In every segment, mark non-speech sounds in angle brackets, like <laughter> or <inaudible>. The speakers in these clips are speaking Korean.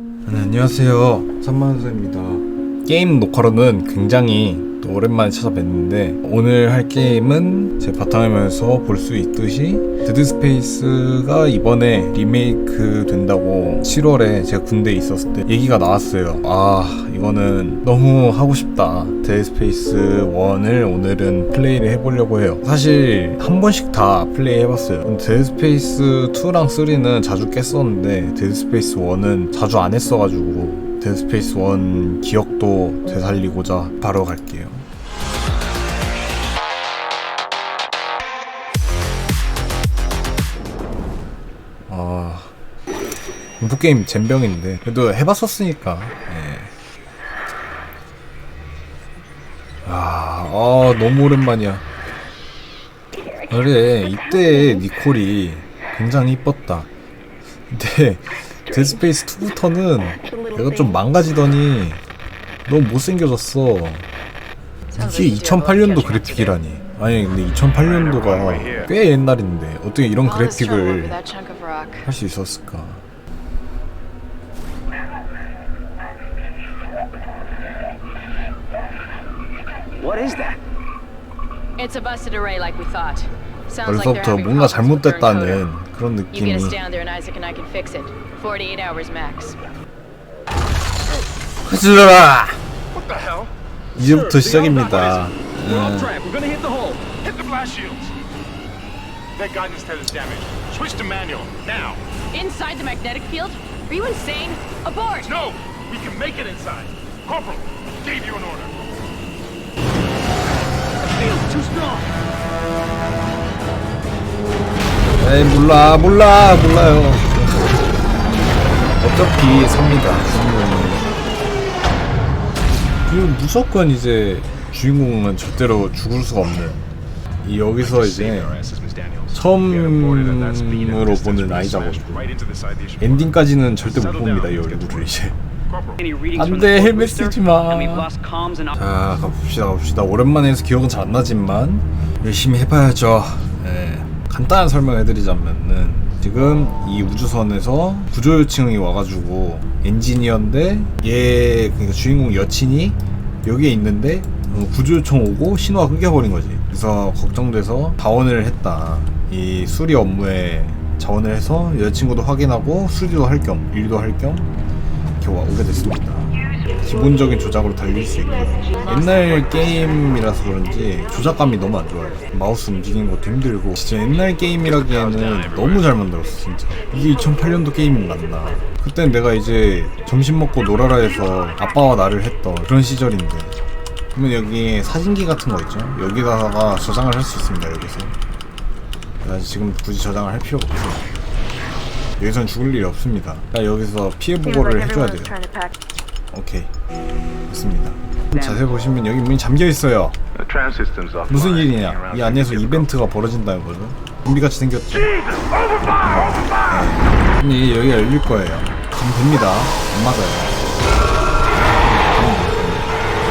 네, 안녕하세요. 삼만수입니다. 게임 녹화로는 굉장히 또 오랜만에 찾아뵀는데 오늘 할 게임은 제 바탕화면에서 볼 수 있듯이 데드 스페이스가 이번에 리메이크 된다고 7월에 제가 군대에 있었을 때 얘기가 나왔어요. 아 이거는 너무 하고 싶다. 데드 스페이스 1을 오늘은 플레이를 해보려고 해요. 사실 한 번씩 다 플레이 해봤어요. 근데 데드 스페이스 2랑 3는 자주 깼었는데 데드 스페이스 1은 자주 안 했어가지고 데드 스페이스 1 기억도 되살리고자 바로 갈게요. 공포 게임 잼병인데 그래도 해봤었으니까. 예. 아, 아 너무 오랜만이야. 그래 이때 니콜이 굉장히 이뻤다. 근데 데스페이스 2부터는 내가 좀 망가지더니 너무 못생겨졌어. 이게 2008년도 그래픽이라니. 아니 근데 2008년도가 꽤 옛날인데 어떻게 이런 그래픽을 할 수 있었을까? What is that? It's a busted array like we thought. Sounds like they're 벌써부터 having 뭔가 problems with burn code. 잘못됐다는 그런 You get 느낌이 us down there and Isaac and I can fix it. 48 hours max. 흐슬러라! What the hell? 이제부터 시작입니다. We're off 음, track. We're gonna hit the hole. Hit the blast shields. Their guidance tether's damaged. Switch to manual now. Inside the magnetic field? Are you insane? Abort! No, we can make it inside. Corporal, gave you an order. 에이 몰라 몰라 몰라요. 어차피 삽니다. 그리고 무조건 이제 주인공은 절대로 죽을 수가 없는 이 여기서 이제 처음으로 보는 아이자거든요. 엔딩까지는 절대 못 봅니다 이 얼굴을 이제. Any readings 안 from 돼, the 헬멧? 쓰지 마. 자 가봅시다 가봅시다 오랜만에 해서 기억은 잘 안 나지만 열심히 해봐야죠 예. 간단한 설명해드리자면은 지금 이 우주선에서 구조 요청이 와가지고 엔지니어인데 얘 그러니까 주인공 여친이 여기에 있는데 어, 구조 요청 오고 신호가 끊겨버린 거지 그래서 걱정돼서 자원을 했다 이 수리 업무에 자원을 해서 여자친구도 확인하고 수리도 할 겸 일도 할겸 이렇게 와- 오게 됐습니다 기본적인 조작으로 달릴 수 있고요. 옛날 게임이라서 그런지 조작감이 너무 안 좋아요. 마우스 움직이는 것도 힘들고 진짜 옛날 게임이라기에는 너무 잘 만들었어 진짜. 이게 2008년도 게임이 맞나? 그땐 내가 이제 점심 먹고 놀아라 해서 아빠와 나를 했던 그런 시절인데 그러면 여기 사진기 같은 거 있죠? 여기다가 저장을 할 수 있습니다 여기서. 나 지금 굳이 저장을 할 필요가 없어요. 여기선 죽을 일이 없습니다. 나 여기서 피해 보고를 해줘야 돼요. 오케이. 됐습니다. 자세히 보시면 여기 문이 잠겨 있어요. 무슨 일이냐? 이 안에서 이벤트가 벌어진다는 거죠. 좀비같이 생겼죠. 네. 근데 이게 여기가 열릴 거예요. 가면 됩니다. 안 맞아요.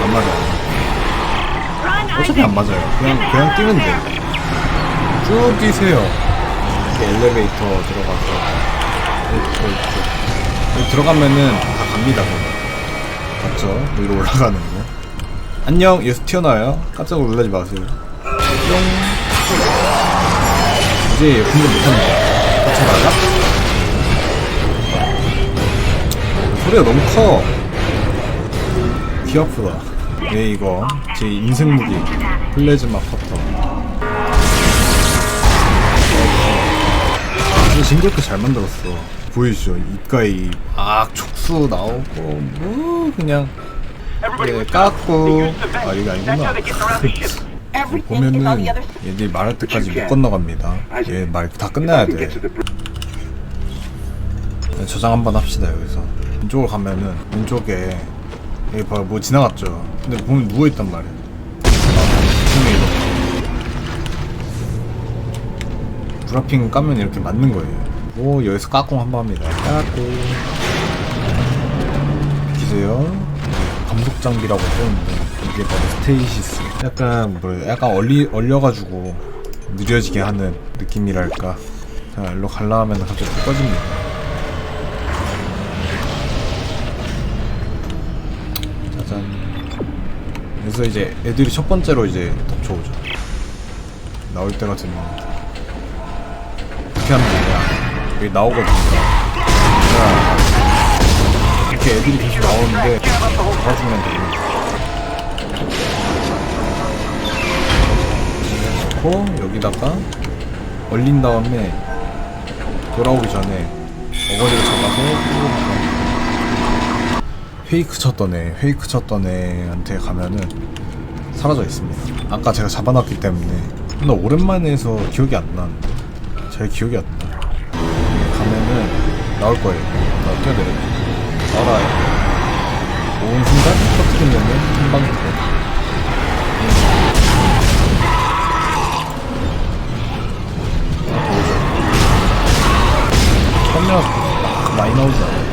안 맞아요. 어차피 안 맞아요. 그냥 그냥 뛰면 돼 쭉 뛰세요. 이렇게 엘리베이터 들어가서 이렇게 이렇게 여기 들어가면은 다 갑니다 그거. 맞죠? 위로 올라가는 거. 안녕, 여기서 튀어나와요. 깜짝 놀라지 마세요. 뿅. 이제 공격 못합니다. 쫓아가라. 소리가 너무 커. 귀 아프다. 네, 이거 제 인생 무기 플레즈마 커터. 이거 징그럽게 잘 만들었어. 보이시죠? 입가에 막 촉수 나오고 뭐 그냥 예, 깎고 아 이게 아니구나. 보면은 얘들이 말할 때까지 못 건너갑니다. 얘 말 다 끝내야 돼. 네, 저장 한번 합시다 여기서. 왼쪽으로 가면은 왼쪽에 여기 봐요 뭐 지나갔죠. 근데 보면 누워 있단 말이야. 브라핑 까면 이렇게 맞는 거예요. 오 여기서 까꿍 한 번 합니다. 까꿍. 비키세요. 감속 장비라고 써있는데, 이게 바로 스테이시스. 약간 뭐 약간 얼리, 얼려가지고 느려지게 하는 느낌이랄까. 자 일로 갈라 하면 갑자기 꺼집니다. 짜잔. 그래서 이제 애들이 첫 번째로 이제 덮쳐오죠. 나올 때가 되면. 이렇게 하면 되냐? 여기 나오거든요. 자, 이렇게 애들이 계속 나오는데 도와주면 됩니다. 넣고 여기다가 얼린 다음에 돌아오기 전에 어거리를 잡아서 끌고 페이크 쳤던 애, 페이크 쳤던 애한테 가면은 사라져 있습니다. 아까 제가 잡아놨기 때문에 근데 오랜만에 해서 기억이 안 나는데 잘 기억이 안 나. 가면은 나올 거예요. 나 뛰어내려. 알아요. 오는 순간 터트리면은 한방 들어. 처음이라서 막 많이 나오지 않아요.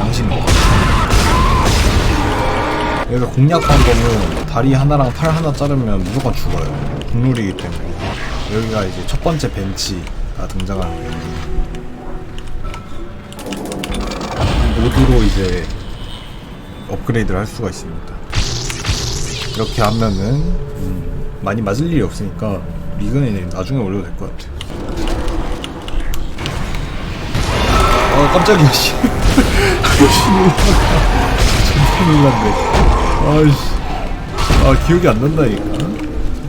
양심이. 여기서 공략 방법은 다리 하나랑 팔 하나 자르면 무조건 죽어요. 국룰이기 때문에. 여기가 이제 첫 번째 벤치가 등장하는 거예요. 모드로 이제 업그레이드를 할 수가 있습니다. 이렇게 하면은 음, 많이 맞을 일이 없으니까 리그는 나중에 올려도 될 것 같아요. 아 깜짝이야 씨. <laughs> 아이씨 <laughs> 놀랐네. 아이씨. 아 기억이 안 난다니까.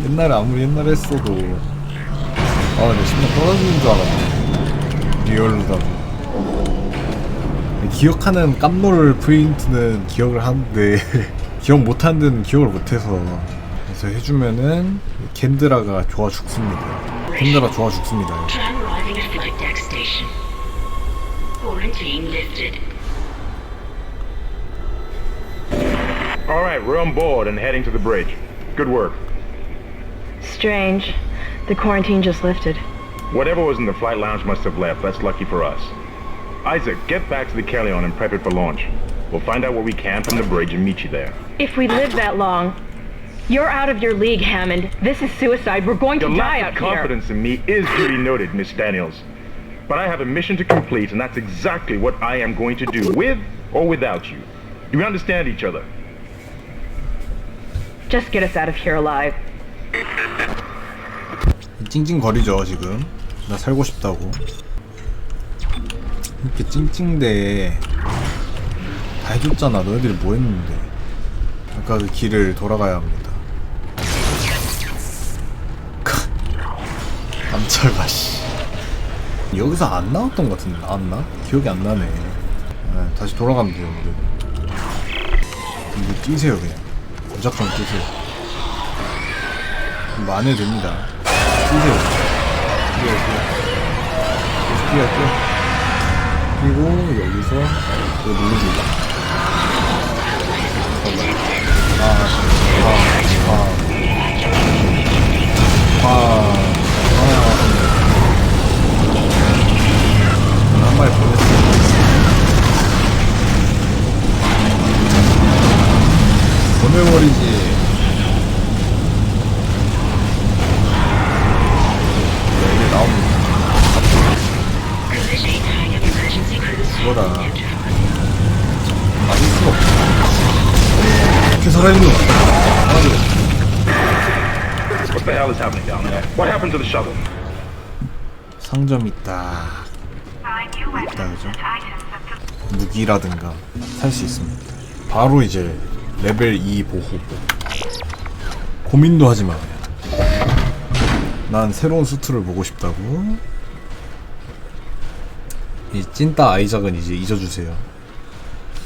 옛날에 아무리 옛날에 했어도 아내 심장 떨어지는 줄 알았네. 리얼로다. 기억하는 깜놀 포인트는 기억을 하는데 <laughs> 기억 못하는 기억을 못해서 그래서 해주면은 캔드라가 좋아 죽습니다. 캔드라 좋아 죽습니다. All right, we're on board and heading to the bridge. Good work. Strange. The quarantine just lifted. Whatever was in the flight lounge must have left. That's lucky for us. Isaac, get back to the Kellion and prep it for launch. We'll find out what we can from the bridge and meet you there. If we live that long, you're out of your league, Hammond. This is suicide. We're going to Your die lack out of here. confidence in me is duly noted, Miss Daniels. But I have a mission to complete, and that's exactly what I am going to do, with or without you. Do we understand each other? Just get us out of here alive. 찡찡거리죠 지금. 나 살고 싶다고. 이렇게 찡찡대 다 해줬잖아. 너희들이 뭐 했는데. 아까 그 길을 돌아가야 합니다. 깜짝아 씨. 여기서 안 나왔던 것 같은데. 나왔나? 기억이 안 나네. 아, 다시 돌아가면 돼요 우리 이거 뛰세요 그냥 무작정 뛰세요 해도 됩니다. 뛰세요 뛰어 뛰어 뛰어 뛰어 그리고 여기서 이거 누르기 아, 아, 아, 아, 아, 한 마리 보냈어. 보내버리지. 네, 이게 나옵니다. 뭐라. 맞을 수가 없어. 이렇게 살아있는 거. 하나도 What the hell is happening down there? What happened to the shuttle? 상점 있다. 있다 그죠? 무기라든가 살 수 있습니다. 바로 이제 레벨 2 보호. 고민도 하지 마. 난 새로운 수트를 보고 싶다고. 이 찐따 아이작은 이제 잊어주세요.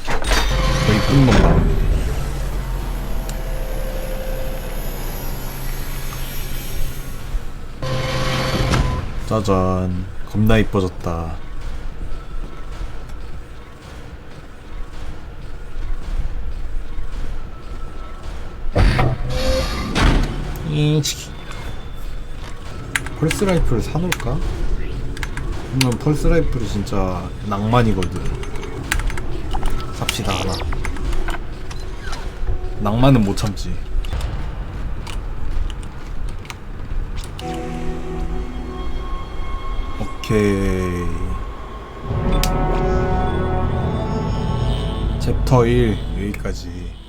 더 이쁜 놈 나옵니다. 짜잔 겁나 이뻐졌다 이치키 펄스 라이프를 사놓을까? 그러면 펄스 라이프를 진짜 낭만이거든. 삽시다 하나. 낭만은 못 참지. 오케이. 챕터 1 여기까지